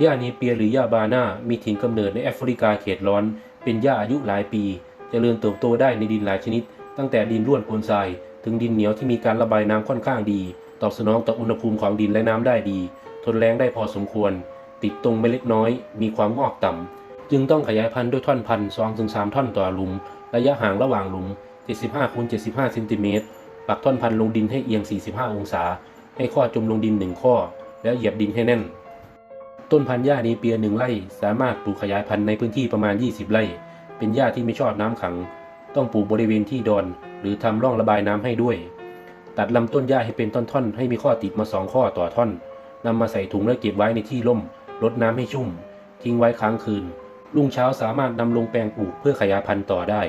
หญ้าเนเปียหรือหญ้าบาน่ามีถิ่นกำเนิดในแอฟริกาเขตร้อน เป็นหญ้าอายุหลายปีจเจริญเติบโตได้ในดินหลายชนิด ตั้งแต่ดินร่วนโคลนทราย ถึงดินเหนียวที่มีการระบายน้ำค่อนข้างดี ตอบสนองต่ออุณหภูมิของดินและน้ำได้ดี ทนแรงได้พอสมควร ติดตรงเมล็ดน้อย มีความงอกต่ำจึงต้องขยายพันธุ์ด้วยท่อนพันธุ์2ถึง3ท่อนต่อหลุม ระยะห่างระหว่างหลุม 75คูณ75เซนติเมตรปักท่อนพันธุ์ลงดินให้เอียง 45 องศา ให้ข้อจมลงดิน1ข้อ แล้วเหยียบดินให้แน่น ต้นพันธุ์หญ้านี้เปียหนึ่งไร่ สามารถปลูกขยายพันธุ์ในพื้นที่ประมาณ 20 ไร่ เป็นหญ้าที่ไม่ชอบน้ำขัง ต้องปลูกบริเวณที่ดอน หรือทำร่องระบายน้ำให้ด้วย ตัดลำต้นหญ้าให้เป็นท่อนๆ ให้มีข้อติดมาสองข้อต่อท่อนนำมาใส่ถุงแล้วเก็บไว้ในที่ร่มรดน้ำให้ชุ่ม ทิ้งไว้ค้างคืน รุ่งเช้าสามารถนำลงแปลงปลูกเพื่อขยายพันธุ์ต่อได้